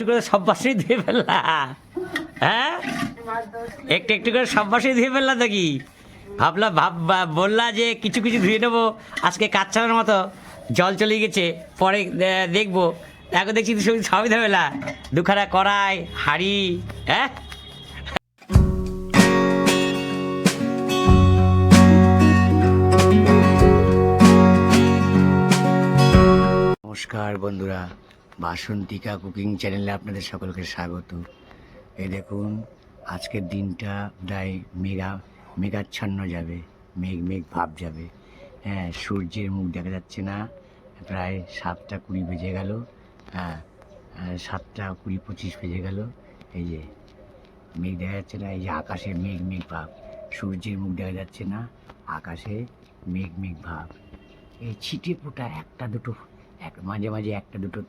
একটু করে সব বাসেই ধুয়ে ফেললা? হ্যাঁ? একটু একটু করে সব বাসেই ধুয়ে ফেললা দেখি ভাবলা ভাব বললা যে কিছু কিছু ধুয়ে নেব। আজকে কাজ মতো। জল চলে গেছে। পরে দেখব। এখন দেখছি সবই ফেলা দুখানা কড়াই, হাঁড়ি হ্যাঁ? নমস্কার বন্ধুরা। বাসন্তিকা কুকিং চ্যানেলে আপনাদের সকলকে স্বাগত। এই দেখুন, আজকের দিনটা প্রায় মেঘা, মেঘাচ্ছন্ন যাবে, মেঘ মেঘ ভাব যাবে। হ্যাঁ সূর্যের মুখ দেখা যাচ্ছে না, প্রায় সাতটা কুড়ি বেজে গেল। হ্যাঁ সাতটা কুড়ি পঁচিশ বেজে গেল। এই যে, মেঘ দেখা যাচ্ছে না, এই যে আকাশে মেঘ মেঘ ভাব। সূর্যের মুখ দেখা যাচ্ছে না, আকাশে মেঘ মেঘ ভাব। এই ছিটে ফোটা একটা দুটো, এক, মাঝে মাঝে একটা দুটো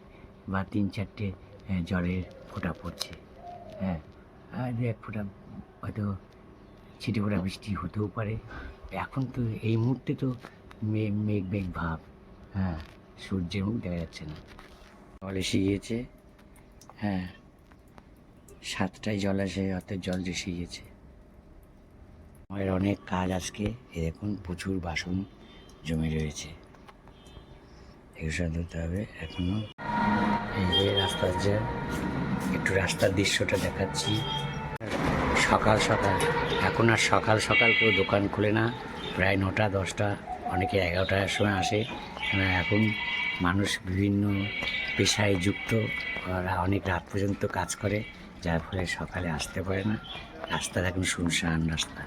বা তিন চারটে জলের ফোঁটা পড়ছে। হ্যাঁ আর এক ফোঁটা হয়তো ছিটে ফোটা বৃষ্টি হতেও পারে। এখন তো এই মুহূর্তে তো মেঘ মেঘ ভাব। হ্যাঁ সূর্যের মুখ দেখা যাচ্ছে না। জল এসে গিয়েছে। হ্যাঁ সাতটায় জল আসে, অর্থাৎ জল এসে গিয়েছে। আমাদের অনেক কাজ আজকে। এ দেখুন, প্রচুর বাসন জমে রয়েছে। এগুলো ধরতে হবে এখনও। যে রাস্তার যে একটু রাস্তার দৃশ্যটা দেখাচ্ছি। সকাল সকাল, এখন আর সকাল সকাল কেউ দোকান খুলে না। প্রায় নটা, দশটা, অনেকে এগারোটার সময় আসে। এখন মানুষ বিভিন্ন পেশায় যুক্ত অনেক রাত পর্যন্ত কাজ করে, যার ফলে সকালে আসতে পারে না। রাস্তা এখন শুনশান রাস্তা।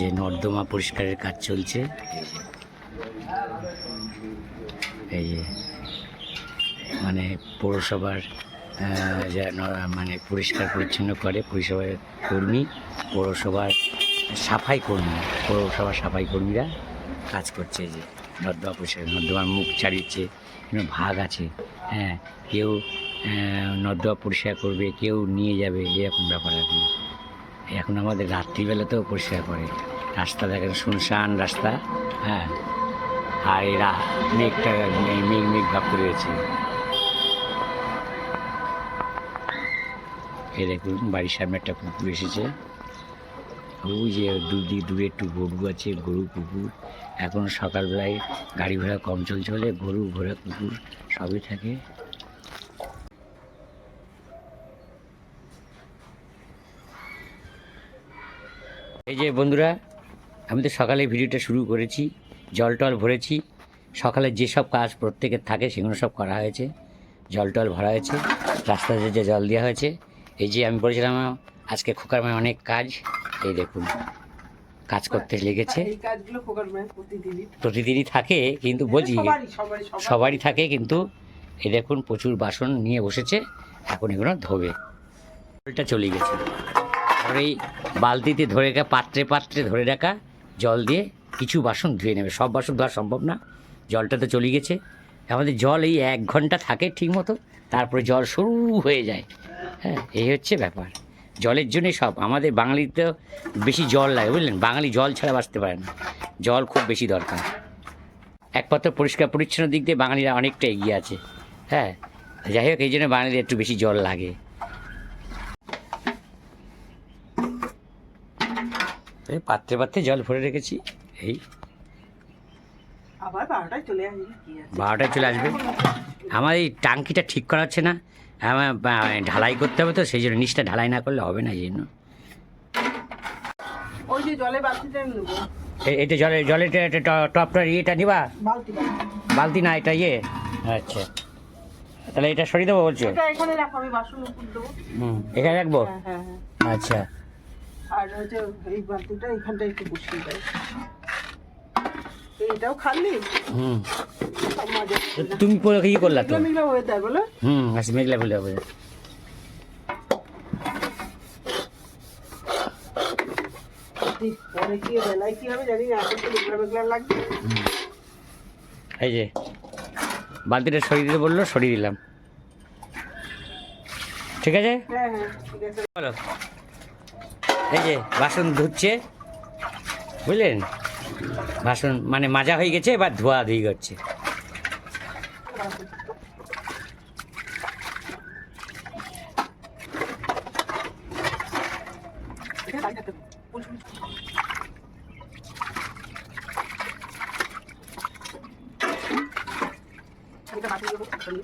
যে নর্দমা পরিষ্কারের কাজ চলছে। এই যে মানে পৌরসভার মানে পরিষ্কার পরিচ্ছন্ন করে পরিষেবার কর্মী, পৌরসভার সাফাই কর্মী, পৌরসভার সাফাই কর্মীরা কাজ করছে যে, নর্দমা পরিষ্কার, নর্দমার মুখ ছাড়িয়েছে ভাগ আছে। হ্যাঁ কেউ নর্দমা পরিষ্কার করবে, কেউ নিয়ে যাবে, এরকম ব্যাপার আর কি। এখন আমাদের রাত্রিবেলাতেও পরিষ্কার করে। রাস্তা দেখেন, শুনশান রাস্তা হ্যাঁ? আর এরা মেঘটা মেঘ মেঘ ভাব করে রয়েছে। এই দেখুন, বাড়ির সামনে একটা কুকুর এসেছে। ওই যে দুদিক দূরে একটু গরু আছে, গরু কুকুর এখন সকালবেলায় গাড়ি ঘোড়া কম চলছে হলে গরু, ঘোড়া কুকুর সবই থাকে। এই যে বন্ধুরা আমি তো সকালে ভিডিওটা শুরু করেছি জল টল ভরেছি। সকালে যেসব কাজ প্রত্যেকের থাকে সেগুলো সব করা হয়েছে। জল টল ভরা হয়েছে রাস্তাতে যে জল দেওয়া হয়েছে। এই যে আমি বলেছিলাম আজকে খোকার মায়ের অনেক কাজ। এই দেখুন কাজ করতে লেগেছে। প্রতিদিনই। থাকে কিন্তু বলছি সবারই থাকে কিন্তু এই দেখুন প্রচুর বাসন নিয়ে বসেছে এখন এগুলো ধোবে। জলটা চলে গেছে। আর এই বালতিতে ধরে রাখা পাত্রে পাত্রে ধরে রাখা জল দিয়ে কিছু বাসন ধুয়ে নেবে। সব বাসন ধোয়া সম্ভব না। জলটা তো চলে গেছে। আমাদের জল এই এক ঘণ্টা থাকে ঠিক মতো, তারপরে জল শুরু হয়ে যায়। হ্যাঁ এই হচ্ছে ব্যাপার। জলের জন্যই সব, আমাদের বাঙালিতে বেশি জল লাগে, বুঝলেন? বাঙালি জল ছাড়া বাঁচতে পারে না। জল খুব বেশি দরকার। একমাত্র পরিষ্কার পরিচ্ছন্ন দিক দিয়ে বাঙালিরা অনেকটা এগিয়ে আছে। হ্যাঁ যাই হোক, এই জন্য বাঙালিদের একটু বেশি জল লাগে। এই পাত্রে পাত্রে জল ভরে রেখেছি। এই। আবার বারোটায় চলে আসবে বারোটায় চলে আসবে। আমার এই টাঙ্কিটা ঠিক করা হচ্ছে না। আমার ঢালাই করতে হবে তো সেই জন্য নিচটা ঢালাই না করলে হবে না এই জন্য ওই যে জলে বালতিটা নেব। এটা জলে জলের টে- টে- ট- টপটা ইয়েটা নিবা? বালতি না এটা ইয়ে। আচ্ছা। তাহলে এটা সরিয়ে দেবো বলছো? এখানে হুম এখানে রাখব? হ্যাঁ হ্যাঁ হ্যাঁ। আচ্ছা। আর হচ্ছে এই বালতিটা এখানটা একটু বসিয়ে দেয়। এটাও খালি? হুম। তুমি পরে কি করলা তো? মেঘলা মেঘলা যায় বলো। হুম আচ্ছা মেঘলা বলে হবে পরে কি বেলায় কি হবে জানি না এখন তো মেঘলা মেঘলা লাগছে। এই যে বালতিটা সরিয়ে দিতে বলল সরিয়ে দিলাম। ঠিক আছে? হ্যাঁ হ্যাঁ ঠিক আছে। এই যে বাসন ধুচ্ছে, বুঝলেন? বাসন মানে মাজা হয়ে গেছে, এবার ধোয়া ধুই করছে এখানে দাঁড়িয়ে থাকতে হবে। Police, police. এটা মাটির উপর ফেলি।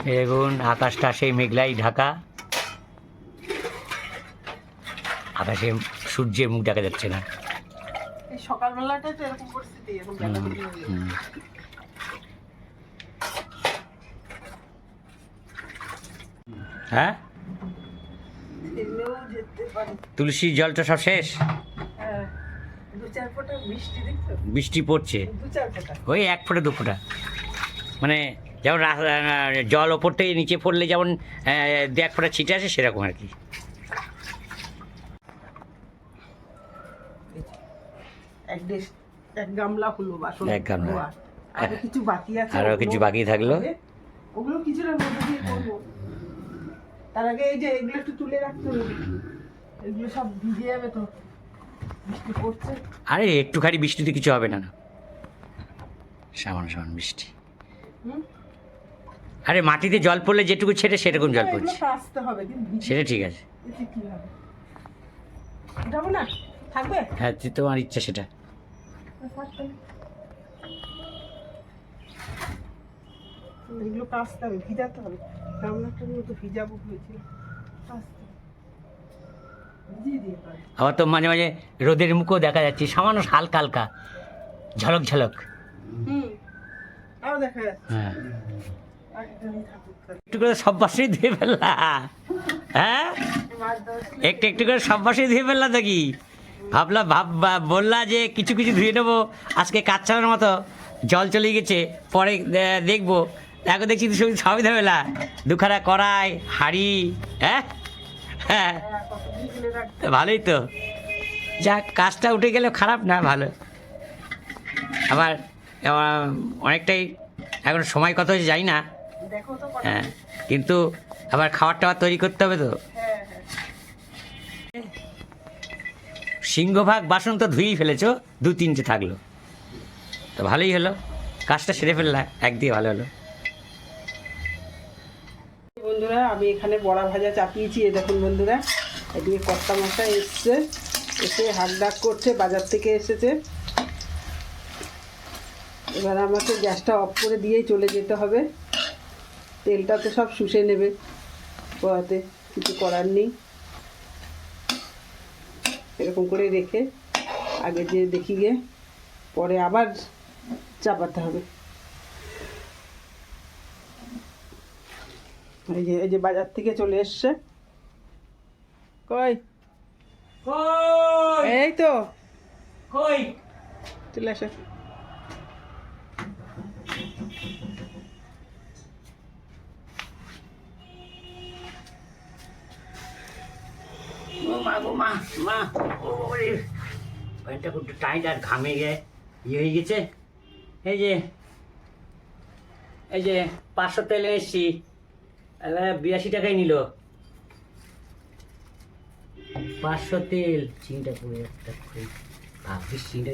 এই দেখুন আকাশটা সেই মেঘলাই ঢাকা। আকাশে সূর্যের মুখ দেখা যাচ্ছে না। তো এরকম পরিস্থিতি এখন হয়ে তুলসী জলটা সব শেষ? হ্যাঁ, বৃষ্টি পড়ছে। ওই এক ফোঁটা দু ফোঁটা। মানে যেমন জল ওপর থেকে নিচে পড়লে যেমন আহ, দু এক ফোঁটা ছিটে আসে সেরকম আর কি। আরও কিছু বাকি থাকল। ওগুলো কিছুটা হ্যাঁ। তার আগে এই যে এগুলো একটু তুলে রাখতে হবে। এগুলো সব ভিজে যাবে তো। বৃষ্টি পড়ছে। আরে একটুখানি বৃষ্টিতে কিছু হবে না না। সামান্য সামান্য বৃষ্টি। হুম? আরে মাটিতে জল পড়লে যেটুকু ছেড়ে সেরকম জল পড়ছে। সেটা ঠিক আছে। হ্যাঁ তোমার ইচ্ছা সেটা। এগুলো কাচতে হবে ভিজাতে হবে। গামলাটার মতো ভিজাবো হয়েছিল কাচতে হবে। ভিজিয়ে দিয়ে পারে। আবার তো মাঝে মাঝে রোদের মুখও দেখা যাচ্ছে সামান্য হালকা হালকা ঝলক ঝলক। হুম দেখা যাচ্ছে। হ্যাঁ। একটু করে সব বাসেই ধুয়ে ফেললা? হ্যাঁ। একটু একটু করে সব বাসেই ধুয়ে ফেললা কি? ভাবলা, ভাব বললা যে কিছু কিছু ধুয়ে নেব। আজকে কাজ চালানোর মতো। জল চলে গেছে, পরে দেখব। এখন দেখছি তুই সবই ধুয়েলা দুখানা কড়াই, হাঁড়ি হ্যাঁ? হ্যাঁ। ভালোই তো। যাক, কাজটা উঠে গেলে খারাপ না, ভালো। আবার অনেকটাই, এখন সময় কত জানি না। দেখো হ্যাঁ কিন্তু আবার খাবার টাবার তৈরি করতে হবে তো? হ্যাঁ হ্যাঁ। সিংহভাগ বাসন তো ধুয়েই ফেলেছো দু তিনটে থাকল। তো ভালোই হলো কাজটা সেরে ফেললা একদিকে ভালো হলো। বন্ধুরা আমি এখানে বড়া ভাজা চাপিয়েছি দেখুন বন্ধুরা এদিকে কর্তা মশা এসছে এসে হাক ডাক করছে বাজার থেকে এসেছে। এবার আমাকে গ্যাসটা অফ করে দিয়েই চলে যেতে হবে। তেলটা তো সব শুষে নেবে পোয়াতে কিছু করার নেই। এরকম করে রেখে আগে যে দেখি গিয়ে পরে আবার চাপাতে হবে। এই যে এই যে বাজার থেকে চলে এসছে। কই? এই তো। কই? চলে আসে গো প্যান্টটা খুব টাইট আর ঘামে গে। ইয়ে হয়ে গেছে। এই যে এই যে পাঁচশো তেল এসছি। বিরাশি টাকায় নিল। পাঁচশো তেল, চিনিটা পড়ে একটা করে ভাবিস চিনিটা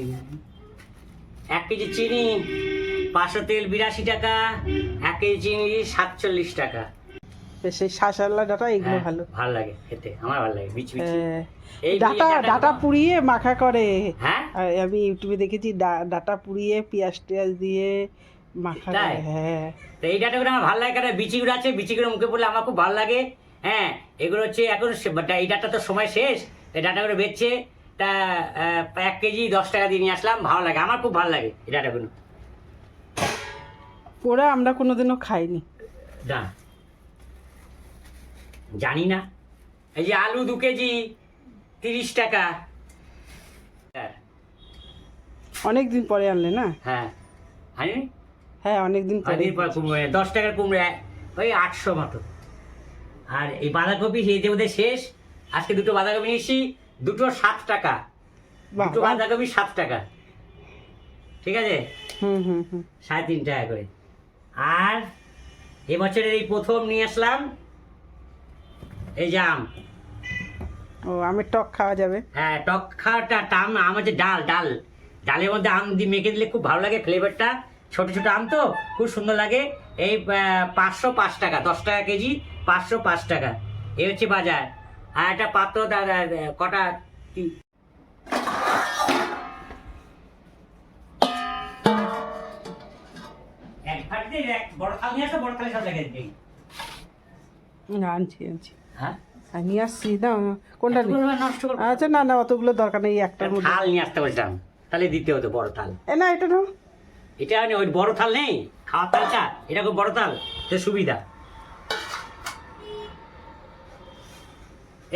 এক কেজি চিনি, পাঁচশো তেল বিরাশি টাকা, এক কেজি চিনি সাতচল্লিশ টাকা। বেশ সেই শাঁসাল্লা ডাটা এগুলো হ্যাঁ, ভালো। ভালো লাগে খেতে আমার ভালো লাগে বিচ বিচ হ্যাঁ। এই ডাটা ডাটা পুড়িয়ে মাখা করে। হ্যাঁ? আমি ইউটিউবে দেখেছি ডাটা পুড়িয়ে পেঁয়াজ টেয়াজ দিয়ে মাখা করে হ্যাঁ। তো এই ডাটাগুলো আমার ভালো লাগে কারণ বিচিগুলো আছে বিচিগুলো মুখে পড়লে আমার খুব ভালো লাগে। হ্যাঁ এগুলো হচ্ছে এখন এই ডাটা তো সময় শেষ এই ডাটাগুলো বেচছে তা এক কেজি দশ টাকা দিয়ে নিয়ে আসলাম ভালো লাগে আমার খুব ভালো লাগে এই ডাটাগুলো পোড়া আমরা কোনোদিনও খাইনি। না। জানি না। এই যে আলু দু কেজি তিরিশ টাকা। অনেক দিন পরে আনলে না? হ্যাঁ। আনি হ্যাঁ অনেক দিন পরে কুমড়ো দশ টাকার কুমড়ো ওই আটশো মতো। আর এই বাঁধাকপি সেই যে ওদের শেষ আজকে দুটো বাঁধাকপি নিয়েছি দুটো সাত টাকা। দুটো বাঁধাকপি সাত টাকা। ঠিক আছে? হুম হুম হুম। সাড়ে তিন টাকা করে। আর এবছরের এই প্রথম নিয়ে আসলাম এই যে আম। ও আমের টক খাওয়া যাবে। হ্যাঁ টক খাওয়াটা টাম আম হচ্ছে ডাল ডাল। ডালের মধ্যে আম দিয়ে মেখে দিলে খুব ভালো লাগে ফ্লেভারটা ছোট ছোট আম তো খুব সুন্দর লাগে। এই পাঁচশো পাঁচ টাকা দশ টাকা কেজি পাঁচশো পাঁচ টাকা। এই হচ্ছে বাজার। আর একটা পাত্র দা- দা- দা- কটা কি- বড় থাল আসো বড় থালে সব আনছি আনছি। হ্যাঁ? নিয়ে আসছি না কোনটা আচ্ছা না না অতগুলো দরকার নেই মধ্যে থাল নিয়ে আসতে বলছিলাম। তাহলে দিতে হতো বড় থাল। এ না এটা নাও। এটা ওই বড় থাল নেই? খাওয়ার থালটা এরকম বড় থাল। সে সুবিধা।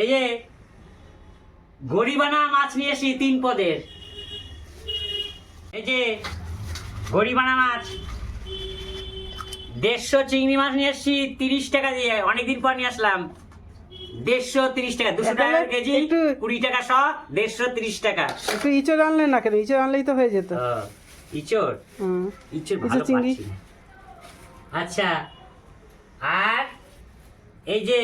এই যে গরিবানা মাছ নিয়ে এসি তিন পদের। এই যে গরিবানা মাছ। দেড়শো চিংড়ি মাছ নিয়ে এসছি তিরিশ টাকা দিয়ে। অনেকদিন পর নিয়ে আসলাম। দেড়শো তিরিশ টাকা দুশো টাকা কেজি কুড়ি টাকা শ দেড়শো তিরিশ টাকা। একটু ইঁচড় না কেন? ইঁচড় আনলেই তো হয়ে যেত। ইচড়? ভালো চিংড়ি। আচ্ছা আর এই যে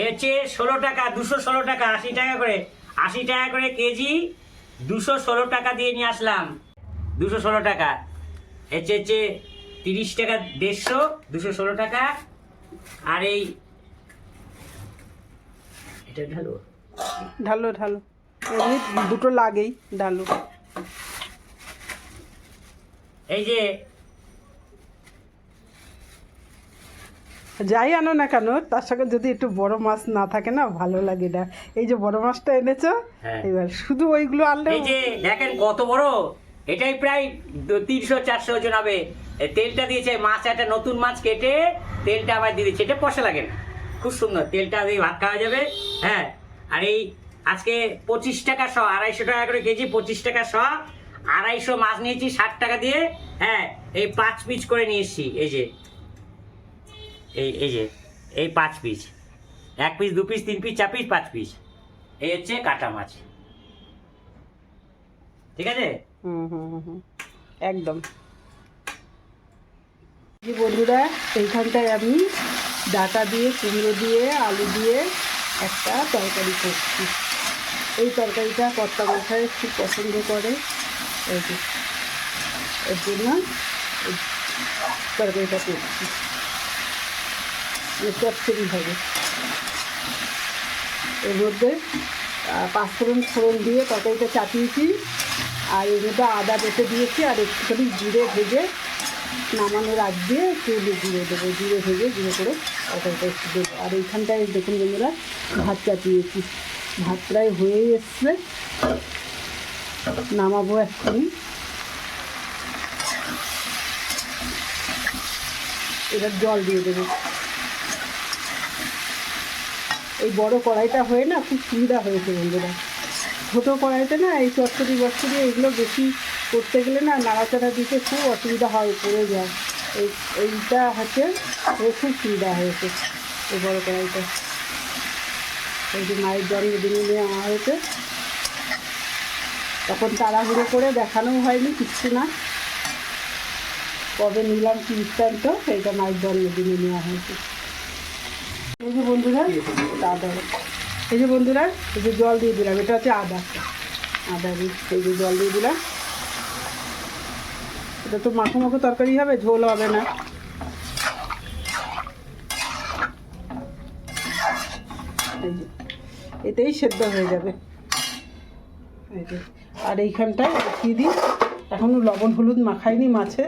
এ হচ্ছে ষোলো টাকা দুশো ষোলো টাকা আশি টাকা করে। আশি টাকা করে কেজি দুশো ষোলো টাকা দিয়ে নিয়ে আসলাম। দুশো ষোলো টাকা। হচ্ছে হচ্ছে তিরিশ টাকা দেড়শো দুশো ষোলো টাকা। আর এই এটা ঢালো ঢালো ঢালো। এমনি দুটো লাগেই ঢালো। এই যে যাই আনো না কেন তার সঙ্গে যদি একটু বড় মাছ না থাকে না ভালো লাগে না। এই যে বড় মাছটা এনেছো হ্যাঁ। এবার শুধু ওইগুলো আনলে এই যে দেখেন কত বড়। এটাই প্রায় তিনশো, চারশো ওজন হবে। তেলটা দিয়েছে, মাছ, একটা নতুন মাছ কেটে তেলটা আবার দিয়ে দিচ্ছে। এটা পয়সা লাগে না। খুব সুন্দর। তেলটা দিয়ে ভাত খাওয়া যাবে। হ্যাঁ। আর এই আজকে পঁচিশ টাকা শ, আড়াইশো টাকা করে কেজি, পঁচিশ টাকা শ, আড়াইশো মাছ নিয়েছি, ষাট টাকা দিয়ে। হ্যাঁ এই পাঁচ পিস করে নিয়ে এসছি। এই যে, এই এই যে, এই পাঁচ পিস। এক পিস, দু পিস, তিন পিস, চার পিস, পাঁচ পিস। এই হচ্ছে কাটা মাছ। ঠিক আছে? হুম হুম হুম, একদম। যে বন্ধুরা এইখানটায় আমি ডাটা দিয়ে কুমড়ো দিয়ে আলু দিয়ে একটা তরকারি করছি। এই তরকারিটা কর্তা মশাই খুব পছন্দ করে। এই যে এর জন্য তরকারিটা করছি। চচ্চড়ি হবে। এর মধ্যে পাঁচফোড়ন ফোড়ন দিয়ে তরকারিটা চাপিয়েছি। আর এর মধ্যে আদা বেটে দিয়েছি, আর একটুখানি জিরে ভেজে নামানোর আগ দিয়ে একটু জিরে দেবো। জিরে ভেজে জিরে করে তরকারিটা একটু দেবো। আর এইখানটায় দেখুন বন্ধুরা ভাত চাপিয়েছি ভাত প্রায় হয়েই এসছে। নামাবো এক্ষুনি। এবার জল দিয়ে দেবো। এই বড় কড়াইটা হয়ে না খুব সুবিধা হয়েছে বন্ধুরা। ছোটো কড়াইতে না এই চচ্চড়ি বচ্চড়ি এগুলো বেশি করতে গেলে না নাড়াচাড়া দিতে খুব অসুবিধা হয় পড়ে যায়। এই, এইটা হচ্ছে খুব সুবিধা হয়েছে এই বড় কড়াইটা এই যে মায়ের জন্মদিনে নেওয়া হয়েছে। তখন তাড়াহুড়ো করে দেখানো হয়নি, কিচ্ছু না। কবে নিলাম কি বৃত্তান্ত এইটা মায়ের জন্মদিনে নেওয়া হয়েছে। এই যে বন্ধুরা আদা এই যে বন্ধুরা, এই যে জল দিয়ে দিলাম, এটা হচ্ছে আদা। আদা এই যে জল দিয়ে দিলাম। এটা তো মাখো মাখো তরকারি হবে, ঝোল হবে না। এতেই সেদ্ধ হয়ে যাবে। আর এইখানটায় দেখিয়ে দিই। এখনও লবণ হলুদ মাখাইনি মাছে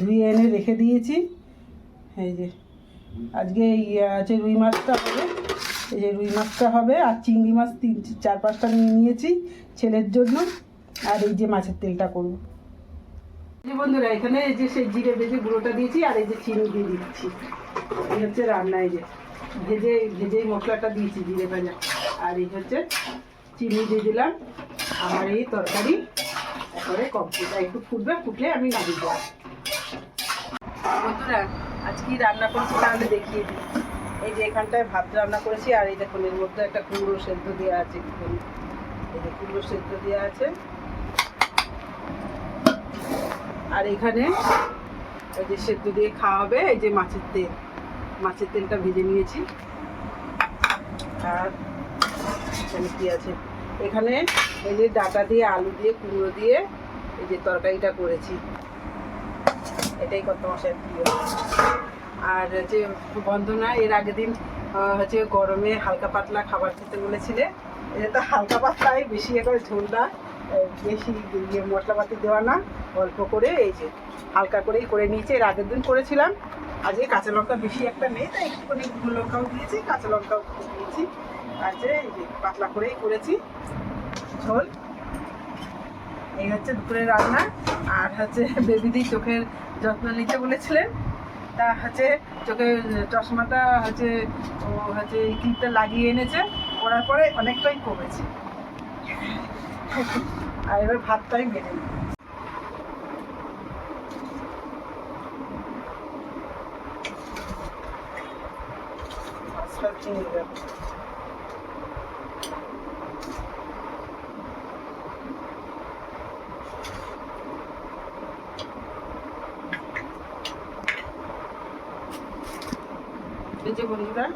ধুয়ে এনে রেখে দিয়েছি। এই যে, আজকে এই আছে রুই মাছটা হবে এই যে রুই মাছটা হবে আর চিংড়ি মাছ তিন, চার পাঁচটা নিয়ে নিয়েছি ছেলের জন্য আর এই যে মাছের তেলটা করব। যে বন্ধুরা, এখানে এই যে সেই জিরে ভেজে গুঁড়োটা দিয়েছি আর এই যে চিনি দিয়ে দিচ্ছি। এই হচ্ছে রান্না, এই যে ভেজে ভেজেই মশলাটা দিয়েছি জিরে ভাজা। আর এই হচ্ছে চিনি দিয়ে দিলাম আমার এই তরকারি। তারপরে কমপ্লিট। একটু ফুটবে, ফুটলে আমি নামিয়ে দেবো। বন্ধুরা, আজকে রান্না করেছি, তাহলে দেখিয়ে দিই এই যে এখানটায় ভাত রান্না করেছি, আর এই দেখুন, এর মধ্যে একটা কুমড়ো সেদ্ধ দেওয়া আছে। এই যে কুমড়ো সেদ্ধ দেওয়া আছে। আর এখানে ওই যে সেদ্ধ দিয়ে খাওয়া হবে এই যে মাছের তেল। মাছের তেলটা ভেজে নিয়েছি। আর এখানে কি আছে? এখানে এই যে ডাটা দিয়ে, আলু দিয়ে, কুমড়ো দিয়ে এই যে তরকারিটা করেছি। এটাই কত মশাই প্রিয়। আর হচ্ছে বন্দনা এর আগের দিন হচ্ছে গরমে হালকা পাতলা খাবার খেতে বলেছিলে। এটা তো হালকা পাতলাই বেশি করে ঝোল না আহ, বেশি ইয়ে মশলাপাতি দেওয়া না অল্প করে এই যে হালকা করেই করে নিয়েছি। এর আগের দিন করেছিলাম আজকে কাঁচা লঙ্কা বেশি একটা নেই তাই একটুখানি গুঁড়ো লঙ্কাও দিয়েছি কাঁচা লঙ্কাও দিয়েছি আর যে যে পাতলা করেই করেছি ঝোল। এই হচ্ছে দুপুরের রান্না আর হচ্ছে বেবিদি চোখের যত্ন নিতে বলেছিলেন। তা হচ্ছে, চোখে চশমাটা হচ্ছে, ও হচ্ছে ক্লিপটা লাগিয়ে এনেছে, করার পরে অনেকটাই কমেছে। আর এবার ভাতটাই মেরে নিই। যে বন্ধুরা।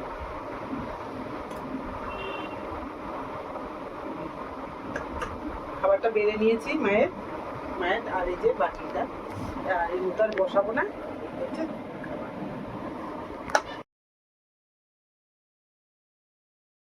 খাবারটা বেড়ে নিয়েছি মায়ের মায়ের আর এই যে বাকিটা আর এই মতো আর বসাবো না।